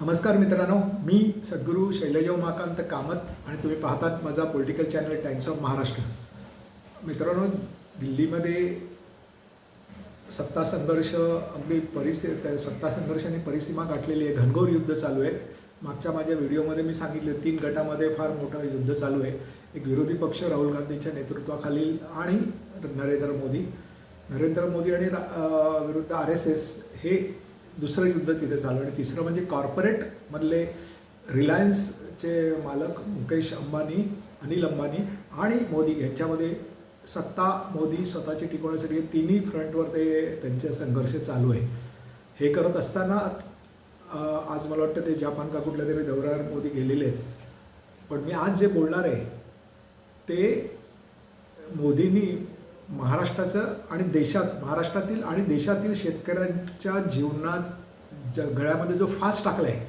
नमस्कार मित्रांनो मी सद्गुरू शैलज उमाकांत कामत आणि तुम्ही पाहतात माझा political channel times of Maharashtra मित्रांनो दिल्लीमध्ये सत्ता संघर्ष अगदी परिस्थिती सत्ता संघर्षाने परिसीमा गाठलेली आहे. घनघोर युद्ध चालू आहे. मागच्या माझ्या व्हिडिओमध्ये मी सांगितले तीन गटामध्ये फार मोठं युद्ध चालू आहे. एक विरोधी पक्ष राहुल गांधींच्या नेतृत्वाखालील आणि नरेंद्र मोदी. नरेंद्र मोदी आणि रा- विरुद्ध आर एस एस हे दुसरं युद्ध तिथे चालू आणि तिसरं म्हणजे कॉर्पोरेटमधले रिलायन्सचे मालक मुकेश अंबानी अनिल अंबानी आणि मोदी यांच्यामध्ये सत्ता मोदी स्वतःची टिकवण्यासाठी तिन्ही फ्रंटवर ते त्यांचे संघर्ष चालू आहे. हे करत असताना आज मला वाटतं ते जपान का कुठल्या तरी दौऱ्यावर मोदी गेलेले आहेत. पण मी आज जे बोलणार आहे ते मोदींनी महाराष्ट्राचं आणि देशात महाराष्ट्रातील आणि देशातील शेतकऱ्यांच्या जीवनात ज गळ्यामध्ये जो फास टाकला आहे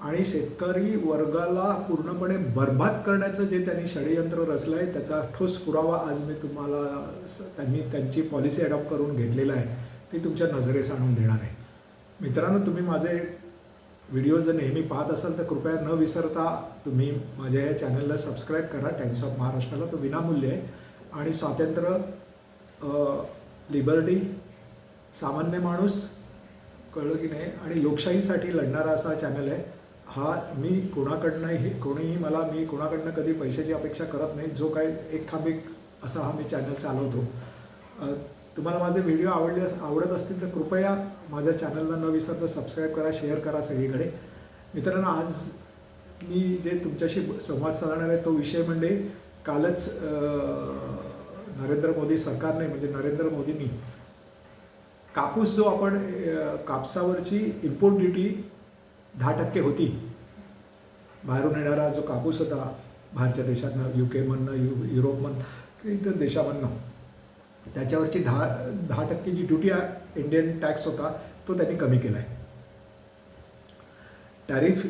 आणि शेतकरी वर्गाला पूर्णपणे बर्बाद करण्याचं जे त्यांनी षडयंत्र रचलं आहे त्याचा ठोस पुरावा आज मी तुम्हाला स- त्यांनी त्यांची पॉलिसी अडॉप्ट करून घेतलेला आहे ती तुमच्या नजरेस आणून देणार आहे. मित्रांनो तुम्ही माझे व्हिडिओ जर नेहमी पाहत असाल तर कृपया न विसरता तुम्ही माझ्या या चॅनलला सबस्क्राईब करा. टाइम्स ऑफ महाराष्ट्राला तो विनामूल्य आहे. आणि स्वातंत्र्य लिबर्टी सामान्य माणूस कळलं की नाही? आणि लोकशाहीसाठी लढणारा असा चॅनल आहे. हा मी कोणाकडनंही कोणीही मला मी कोणाकडनं कधी पैशाची अपेक्षा करत नाही. जो काही एक खांबीक असा हा मी चॅनल चालवतो. तुम्हाला माझे व्हिडिओ आवडले आवडत असतील तर कृपया माझ्या चॅनलला न विसरता सबस्क्राईब करा शेअर करा सगळीकडे. मित्रांनो आज मी जे तुमच्याशी संवाद साधणार आहे तो विषय म्हणजे कालच नरेंद्र मोदी सरकारने म्हणजे नरेंद्र मोदींनी कापूस जो आपण कापसावरची इम्पोर्ट ड्युटी दहा टक्के होती. बाहेरून येणारा जो कापूस होता बाहेरच्या देशातनं यू केमधनं यु युरोपमधनं इतर देशामधनं त्याच्यावरची दहा दहा टक्के जी ड्युटी आहे इंडियन टॅक्स होता तो त्यांनी कमी केला आहे टॅरिफ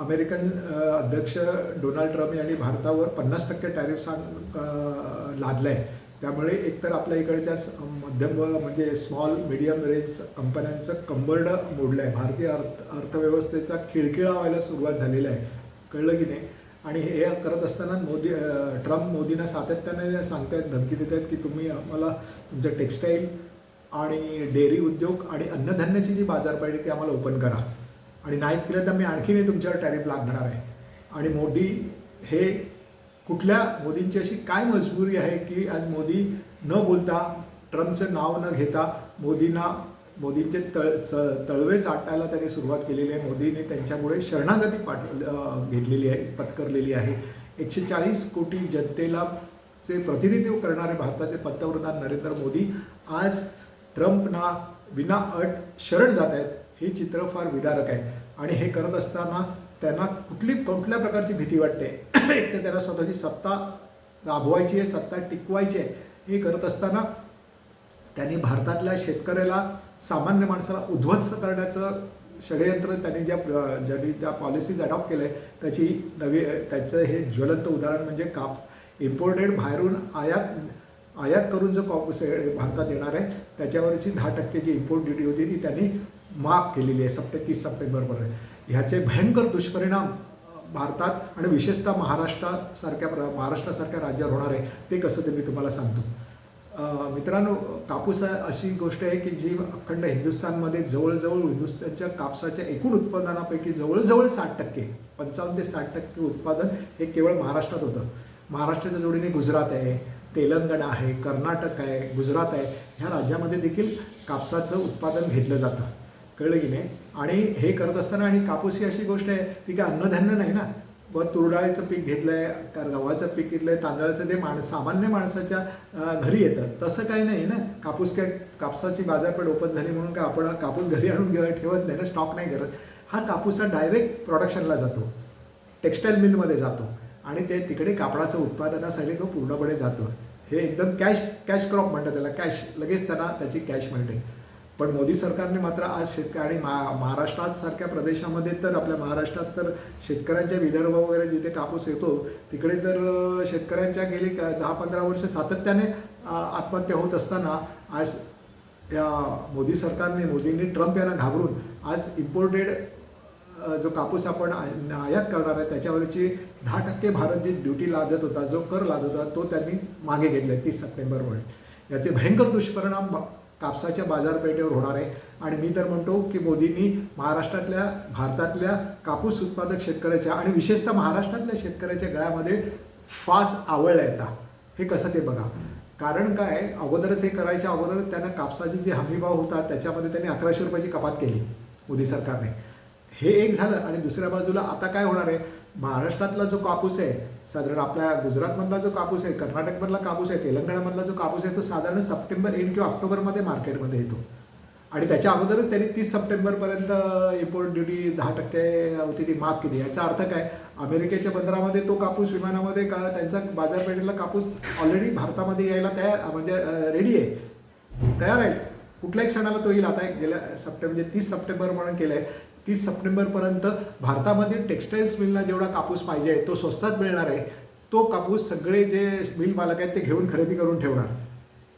अमेरिकन अध्यक्ष डोनाल्ड ट्रम्प यांनी भारतावर पन्नास टक्के टॅरिफ सांग लादलं आहे त्यामुळे एकतर आपल्या इकडच्या मध्यम म्हणजे स्मॉल मिडियम रेंज कंपन्यांचं कंबर्ड मोडलं आहे भारतीय अर्थ अर्थव्यवस्थेचा खिळखिळा व्हायला सुरुवात झालेला आहे. कळलं की नाही? आणि हे करत असताना मोदी ट्रम्प मोदींना सातत्याने सांगतायत धमकी देत आहेत की तुम्ही आम्हाला तुमचं टेक्स्टाईल आणि डेअरी उद्योग आणि अन्नधान्याची जी बाजारपेठ ती आम्हाला ओपन करा. आणि नाहीत केलं तर मी आणखीनही तुमच्यावर टॅरिफ लागणार आहे. आणि मोदी हे कुठल्या मोदींची अशी काय मजबुरी आहे की आज मोदी न बोलता ट्रम्पचं नाव न घेता मोदींना मोदींचे तळ च तळवे चाटायला त्यांनी सुरुवात केलेली आहे. मोदींनी त्यांच्यामुळे शरणागती पाठ घेतलेली आहे पत्करलेली आहे. एकशे चाळीस कोटी जनतेला चे प्रतिनिधित्व करणारे भारताचे पंतप्रधान नरेंद्र मोदी आज ट्रम्पना विना अट शरण जात आहेत. हे चित्र फार विदारक आहे. आणि हे करत असताना त्यांना कुठली कुठल्या प्रकारची भीती वाटते? एक तर त्यांना स्वतःची सत्ता राबवायची आहे सत्ता टिकवायची आहे. हे करत असताना त्यांनी भारतातल्या शेतकऱ्याला सामान्य माणसाला उद्ध्वस्त करण्याचं षडयंत्र त्यांनी ज्या ज्यांनी त्या पॉलिसीज अडॉप्ट केल्या त्याची नवी त्याचं हे ज्वलंत उदाहरण म्हणजे काप. इम्पोर्टेड बाहेरून आयात आयात करून जो कॉप भारतात येणार आहे त्याच्यावरची दहा टक्के जी इम्पोर्ट ड्युटी होती ती त्यांनी माफ केलेली आहे सप्टे तीस सप्टेंबरपर्यंत ह्याचे भयंकर दुष्परिणाम भारतात आणि विशेषतः महाराष्ट्रासारख्या प्र महाराष्ट्रासारख्या राज्यावर होणार आहे ते कसं ते मी तुम्हाला सांगतो. मित्रांनो कापूस अशी गोष्ट आहे की जी अखंड हिंदुस्थानमध्ये जवळजवळ हिंदुस्थानच्या कापसाच्या एकूण उत्पादनापैकी जवळजवळ साठ टक्के पंचावन्न ते साठ टक्के उत्पादन हे केवळ महाराष्ट्रात होतं. महाराष्ट्राच्या जोडीने गुजरात आहे तेलंगणा आहे कर्नाटक आहे गुजरात आहे ह्या राज्यामध्ये देखील कापसाचं उत्पादन घेतलं जातं. कळलं की नाही आणि हे करत असताना आणि कापूस ही अशी गोष्ट आहे ती काय अन्नधान्य नाही ना? व तुरडाळीचं पीक घेतलं आहे का गव्हाचं पीक घेतलं आहे तांदळाचं ते माणसं सामान्य माणसाच्या घरी येतं तसं काही नाही ना? कापूस काय कापसाची बाजारपेठ ओपन झाली म्हणून काय आपण कापूस घरी आणून ठेवत नाही ना? स्टॉक नाही करत. हा कापूस हा डायरेक्ट प्रोडक्शनला जातो. टेक्स्टाईल मिलमध्ये जातो. आणि ते तिकडे कापडाचं उत्पादनासाठी तो पूर्णपणे जातो. हे एकदम कॅश कॅश क्रॉप म्हणतात त्याला. कॅश लगेच त्यांना त्याची कॅश मिळते. पण मोदी सरकारने मात्र आज शेतकरी आणि मा महाराष्ट्रात सारख्या प्रदेशामध्ये तर आपल्या महाराष्ट्रात तर शेतकऱ्यांच्या विदर्भ वगैरे जिथे कापूस येतो तिकडे तर शेतकऱ्यांच्या गेली का दहा पंधरा वर्ष सातत्याने आत्महत्या होत असताना आज या मोदी सरकारने मोदींनी ट्रम्प यांना घाबरून आज इम्पोर्टेड जो कापूस आपण आयात करणार आहे त्याच्यावरची दहा टक्के भारत जी ड्युटी लादत होता जो कर लादत होता तो त्यांनी मागे घेतला तीस सप्टेंबरमुळे याचे भयंकर दुष्परिणाम कापसाच्या बाजारपेठेवर होणार आहे. आणि मी तर म्हणतो की मोदींनी महाराष्ट्रातल्या भारतातल्या कापूस उत्पादक शेतकऱ्याच्या आणि विशेषतः महाराष्ट्रातल्या शेतकऱ्याच्या गळ्यामध्ये फास आवळ येता हे कसं ते बघा. कारण काय? अगोदरच हे करायच्या अगोदर त्यांना कापसाची जी हमीभाव होता त्याच्यामध्ये त्यांनी अकराशे रुपयाची कपात केली मोदी सरकारने. हे एक झालं आणि दुसऱ्या बाजूला आता काय होणार आहे? महाराष्ट्रातला जो कापूस आहे साधारण आपल्या गुजरातमधला जो कापूस आहे कर्नाटकमधला कापूस आहे तेलंगणामधला जो कापूस आहे तो साधारण सप्टेंबर एंड किंवा ऑक्टोबरमध्ये मार्केटमध्ये येतो. आणि त्याच्या अगोदरच त्यांनी तीस सप्टेंबरपर्यंत इम्पोर्ट ड्युटी दहा टक्के होती ती माफ केली. याचा अर्थ काय? अमेरिकेच्या बंदरामध्ये तो कापूस विमानामध्ये का त्यांचा बाजारपेठेला कापूस ऑलरेडी भारतामध्ये यायला तयार म्हणजे रेडी आहे. तयार आहे. कुठल्याही क्षणाला तो येईल. आता एक गेल्या सप्टेंबर म्हणजे तीस सप्टेंबर म्हणून केलं आहे तीस सप्टेंबरपर्यंत भारतामध्ये टेक्स्टाईल्स मिलला जेवढा कापूस पाहिजे तो स्वस्तात मिळणार आहे. तो कापूस सगळे जे मिल मालक आहेत ते घेऊन खरेदी करून ठेवणार.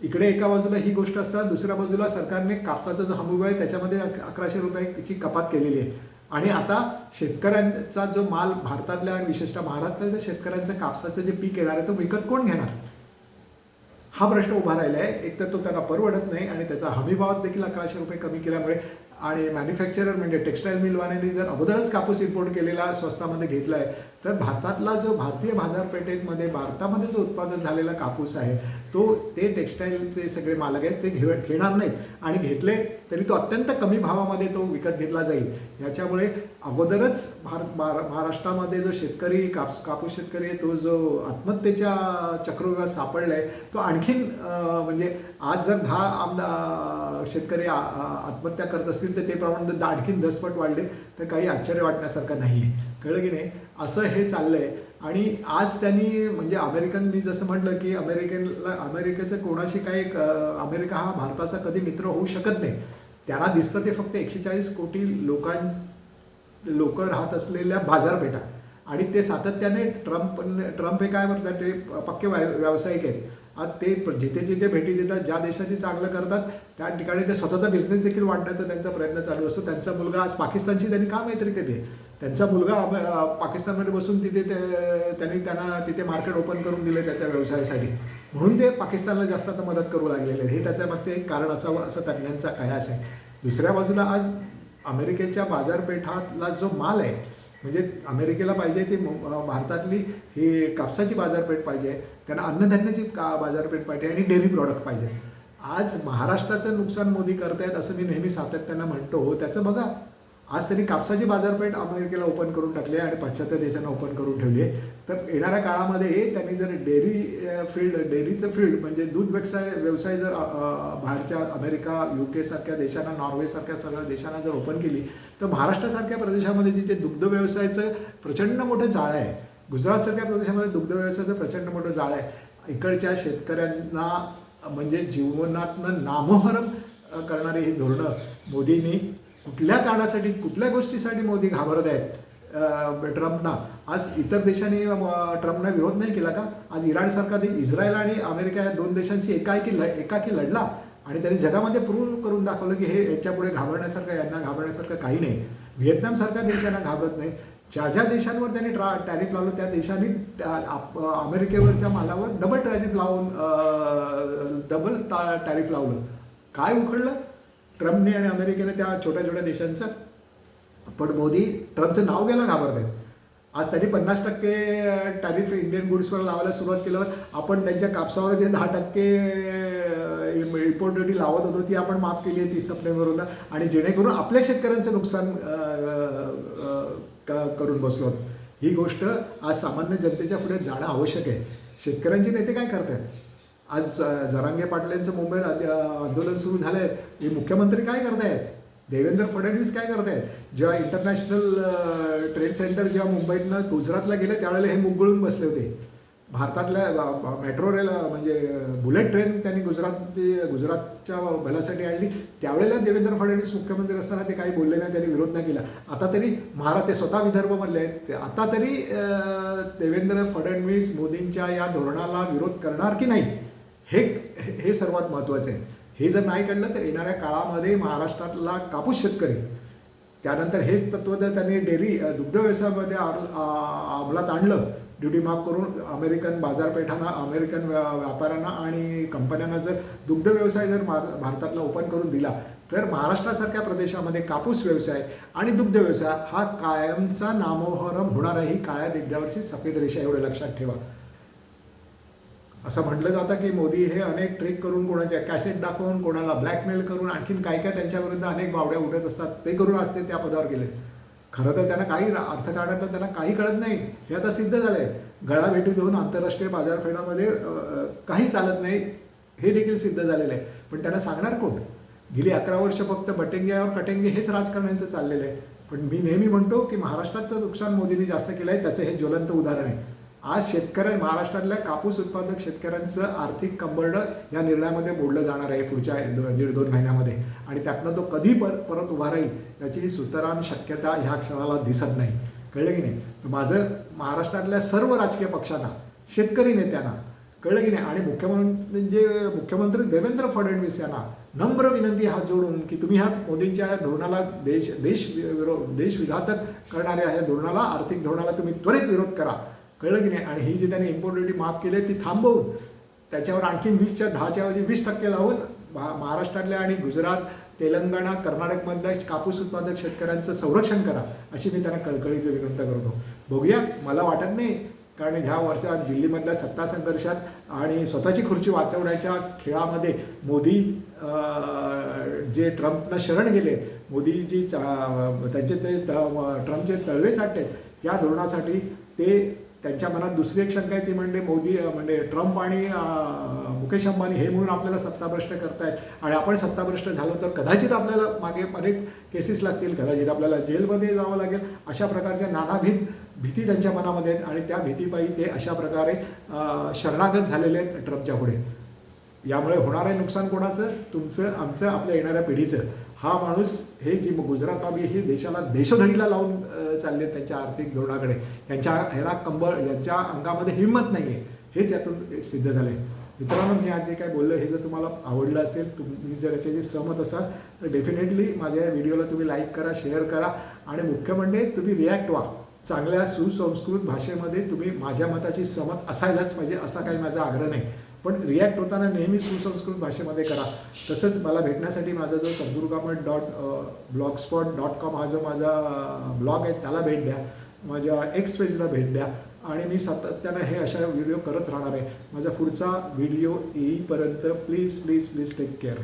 इकडे एका बाजूला ही गोष्ट असतात दुसऱ्या बाजूला सरकारने कापसाचा जो हमीभाव आहे त्याच्यामध्ये अकराशे रुपयाची कपात केलेली आहे. आणि आता शेतकऱ्यांचा जो माल भारतातल्या आणि विशेषतः महाराष्ट्रातल्या शेतकऱ्यांचं कापसाचं जे पीक येणार आहे तो विकत कोण घेणार? हा प्रश्न उभा राहिला आहे एक तर तो त्यांना परवडत नाही आणि त्याचा हमीभावात देखील अकराशे रुपये कमी केल्यामुळे आणि मॅन्युफॅक्चरर म्हणजे टेक्स्टाईल मिलवाल्यांनी जर अगोदरच कापूस इम्पोर्ट केलेला स्वस्तामध्ये घेतला आहे तर भारतातला जो भारतीय बाजारपेठेमध्ये भारतामध्ये जो उत्पादन झालेला कापूस आहे तो ते टेक्स्टाईलचे सगळे मालक आहेत ते घे घेणार नाहीत. आणि घेतले तरी तो अत्यंत कमी भावामध्ये तो विकत घेतला जाईल. याच्यामुळे अगोदरच भारत महाराष्ट्रामध्ये जो शेतकरी कापूस कापूस शेतकरी आहे तो जो आत्महत्येच्या चक्रव्यूहात सापडला आहे तो आणखीन म्हणजे आज जर दहा आमदा शेतकरी आत्महत्या करत असतील तर ते प्रमाण जर आणखीन दसपट वाढले तर काही आश्चर्य वाटण्यासारखं नाही आहे कळलं की नाही? असं हे चाललं आहे आणि आज त्यांनी म्हणजे अमेरिकन मी जसं म्हटलं की अमेरिकेला अमेरिकेचं कोणाशी काही अमेरिका हा भारताचा कधी मित्र होऊ शकत नाही. त्यांना दिसतं ते फक्त एकशे चाळीस कोटी लोकां लोक राहत असलेल्या बाजारपेठा. आणि ते सातत्याने ट्रम्प ट्रम्प हे काय म्हणतात ते पक्के व्यावसायिक आहेत. आज ते जिथे जिथे भेटी देतात ज्या देशाची चांगलं करतात त्या ठिकाणी ते स्वतःचा बिझनेस देखील वाढण्याचा त्यांचा प्रयत्न चालू असतो. त्यांचा मुलगा आज पाकिस्तानची त्यांनी का मैत्री केली? आहे त्यांचा मुलगा पाकिस्तानमध्ये बसून तिथे ते त्यांनी त्यांना तिथे मार्केट ओपन करून दिले त्याच्या व्यवसायासाठी. म्हणून ते पाकिस्तानला जास्त आता मदत करू लागलेले आहेत. हे त्याच्या मागचे एक कारण असावं असं तज्ज्ञांचा कयास आहे. दुसऱ्या बाजूला आज अमेरिकेच्या बाजारपेठातला जो माल आहे म्हणजे अमेरिकेला पाहिजे ती भारतातली ही कापसाची बाजारपेठ पाहिजे त्यांना अन्नधान्याची का बाजारपेठ पाहिजे आणि डेअरी प्रॉडक्ट पाहिजे. आज महाराष्ट्राचं नुकसान मोदी करतायत असं मी नेहमी सातत्यानं म्हणतो. त्याचं बघा. आज त्यांनी कापसाची बाजारपेठ अमेरिकेला ओपन करून टाकली आहे आणि पाश्चात्य देशांना ओपन करून ठेवली आहे. तर येणाऱ्या काळामध्ये त्यांनी जर डेअरी फील्ड डेअरीचं फील्ड म्हणजे दूध व्यवसाय व्यवसाय जर बाहेरच्या अमेरिका यू केसारख्या देशांना नॉर्वेसारख्या सगळ्या देशांना जर ओपन केली तर महाराष्ट्रासारख्या प्रदेशामध्ये जिथे दुग्ध व्यवसायाचं प्रचंड मोठं जाळं आहे गुजरातसारख्या प्रदेशामध्ये दुग्ध व्यवसायाचं प्रचंड मोठं जाळं आहे. इकडच्या शेतकऱ्यांना म्हणजे जीवनातनं नामोहरम करणारी ही धोरणं मोदींनी कुठल्या कारणासाठी कुठल्या गोष्टीसाठी मोदी घाबरत आहेत ट्रम्पना? आज इतर देशांनी अ, ट्रम्पना विरोध नाही केला का? आज इराणसारखा देश इस्रायल आणि अमेरिका या दोन देशांशी एकाएकी ल एकाकी लढला आणि त्यांनी जगामध्ये प्रूव्ह करून दाखवलं की हे याच्यापुढे घाबरण्यासारखं यांना घाबरण्यासारखं काही नाही. व्हिएतनामसारख्या देशांना घाबरत नाही. ज्या ज्या देशांवर त्यांनी ट्रा टॅरिफ लावलं त्या देशांनी त्या- आप- अमेरिकेवरच्या मालावर डबल टॅरिफ लावून डबल टॅरिफ लावलं. काय उखडलं? ट्रम्पने आणि अमेरिकेने त्या छोट्या छोट्या देशांचं पण मोदी ट्रम्पचं नाव घ्यायला घाबरत आहेत आज त्यांनी पन्नास टक्के टॅरिफ इंडियन गुड्सवर लावायला सुरुवात केल्यावर आपण त्यांच्या कापसावर जे दहा टक्के इम्पोर्ट ड्युटी लावत होतो ती आपण माफ केली आहे तीस सप्टेंबरला आणि जेणेकरून आपल्या शेतकऱ्यांचं नुकसान क- करून बसलो. ही गोष्ट आज सामान्य जनतेच्या पुढे जाणं आवश्यक आहे. शेतकऱ्यांचे नेते काय करतात? आज जरांगे पाटलांचं मुंबईत आंदोलन सुरू झालं आहे हे मुख्यमंत्री काय करतायत? देवेंद्र फडणवीस काय करतायत? जेव्हा इंटरनॅशनल ट्रेड सेंटर जेव्हा मुंबईतनं गुजरातला गेलं त्यावेळेला हे मुगळून बसले होते. भारतातल्या मेट्रो रेल म्हणजे बुलेट ट्रेन त्यांनी गुजरात गुजरातच्या भल्यासाठी आणली. त्यावेळेला देवेंद्र फडणवीस मुख्यमंत्री असताना ते काही बोलले नाही त्यांनी विरोध नाही केला. आता तरी महाराज ते स्वतः विदर्भमधले आहेत. ते आता तरी देवेंद्र फडणवीस मोदींच्या या धोरणाला विरोध करणार की नाही? हे हे सर्वात महत्त्वाचं आहे. हे जर नाही काढलं तर येणाऱ्या काळामध्ये महाराष्ट्रातला कापूस शेतकरी त्यानंतर हेच तत्व जर त्यांनी डेअरी दुग्ध व्यवसायामध्ये अंमलात आणलं ड्युटी माफ करून अमेरिकन बाजारपेठांना अमेरिकन व्या- व्यापाऱ्यांना आणि कंपन्यांना जर दुग्ध व्यवसाय जर भारतातला ओपन करून दिला तर महाराष्ट्रासारख्या प्रदेशामध्ये कापूस व्यवसाय आणि दुग्ध व्यवसाय हा कायमचा नामोहरम होणार आहे ही काळ्या दिग्गावरची सफेद रेषा एवढं लक्षात ठेवा. असं म्हटलं जातं की मोदी हे अनेक ट्रिक करून कोणाच्या कॅसेट दाखवून कोणाला ब्लॅकमेल करून आणखीन काय काय त्यांच्याविरुद्ध अनेक बावड्या उडत असतात ते करून असते त्या पदावर गेले खरं तर त्यांना काही रा- अर्थकारणातलं त्यांना काही कळत नाही. हे आता सिद्ध झालं आहे गळा भेटी देऊन आंतरराष्ट्रीय बाजारपेठामध्ये काही चालत नाही हे देखील सिद्ध झालेलं आहे पण त्यांना सांगणार कोण? गेली अकरा वर्ष फक्त बटेंग्यावर कटेंगे हेच राजकारण्यांचं चाललेलं आहे. पण मी नेहमी म्हणतो की महाराष्ट्राचं नुकसान मोदींनी जास्त केलं आहे त्याचं हे ज्वलंत उदाहरण आहे. आज शेतकऱ्या महाराष्ट्रातल्या कापूस उत्पादक शेतकऱ्यांचं आर्थिक कंबरडं या निर्णयामध्ये मोडलं जाणार आहे पुढच्या दीड दोन महिन्यामध्ये. आणि त्यातनं तो कधी पर परत उभा राहील याची सुतराम शक्यता ह्या क्षणाला दिसत नाही. कळलं की नाही? तर माझं महाराष्ट्रातल्या सर्व राजकीय पक्षांना शेतकरी नेत्यांना कळलं की नाही? आणि मुख्यमंत्री जे मुख्यमंत्री देवेंद्र फडणवीस यांना नम्र विनंती हात जोडून की तुम्ही ह्या मोदींच्या या धोरणाला देश देश विरो देश विघातक करणाऱ्या ह्या धोरणाला आर्थिक धोरणाला तुम्ही त्वरित विरोध करा. कळलं की नाही? आणि ही जी त्यांनी इम्पोर्ट ड्युटी माफ केली आहे ती थांबवून त्याच्यावर आणखीन वीसच्या दहाच्या ऐवजी वीस टक्के लावून महा महाराष्ट्रातल्या आणि गुजरात तेलंगणा कर्नाटकमधल्या कापूस उत्पादक शेतकऱ्यांचं संरक्षण करा अशी मी त्यांना कळकळीचं विनंती करतो. बघूया मला वाटत नाही कारण ह्या वर्षात दिल्लीमधल्या सत्ता संघर्षात आणि स्वतःची खुर्ची वाचवण्याच्या खेळामध्ये मोदी जे ट्रम्पनं शरण गेले मोदीजी चा- त्यांचे ते त- ट्रम्पचे तळवे साठले त्या धोरणासाठी ते त्यांच्या मनात दुसरी एक शंका आहे ती म्हणजे मोदी म्हणजे ट्रम्प आणि मुकेश अंबानी हे म्हणून आपल्याला सत्ताभ्रष्ट करतायत. आणि आपण सत्ताभ्रष्ट झालो तर कदाचित आपल्याला मागे अनेक केसेस लागतील. कदाचित आपल्याला जेलमध्ये जावं लागेल. अशा प्रकारच्या नानाभिध भीती त्यांच्या मनामध्ये आहेत आणि त्या भीतीपायी ते अशा प्रकारे शरणागत झालेले आहेत ट्रम्पच्या पुढे. यामुळे होणार आहे नुकसान कोणाचं? तुमचं आमचं आपल्या येणाऱ्या पिढीचं. हा माणूस हे जी गुजरात बाबी हे देशाला देशोधडीला लावून चालले आहेत त्यांच्या आर्थिक धोरणाकडे. त्यांच्या ह्याला कंबर यांच्या अंगामध्ये हिंमत नाही आहे हेच यातून सिद्ध झालं आहे मित्रांनो मी आज जे काय बोललं हे जर तुम्हाला आवडलं असेल तुम्ही जर याच्याशी सहमत असाल तर डेफिनेटली माझ्या या व्हिडिओला तुम्ही लाईक करा शेअर करा आणि मुख्य म्हणजे तुम्ही रिॲक्ट व्हा. चांगल्या सुसंस्कृत भाषेमध्ये तुम्ही माझ्या मताची सहमत असायलाच पाहिजे असा काही माझा आग्रह नाही. पण रिॲक्ट होताना नेहमी सुसंस्कृत भाषेमध्ये करा. तसंच मला भेटण्यासाठी माझा जो Sadguru Kamat dot blogspot dot com हा जो माझा ब्लॉग आहे त्याला भेट द्या. माझ्या एक्स पेजला भेट द्या. आणि मी सातत्यानं हे अशा व्हिडिओ करत राहणार आहे. माझा पुढचा व्हिडिओ येईपर्यंत please please please take care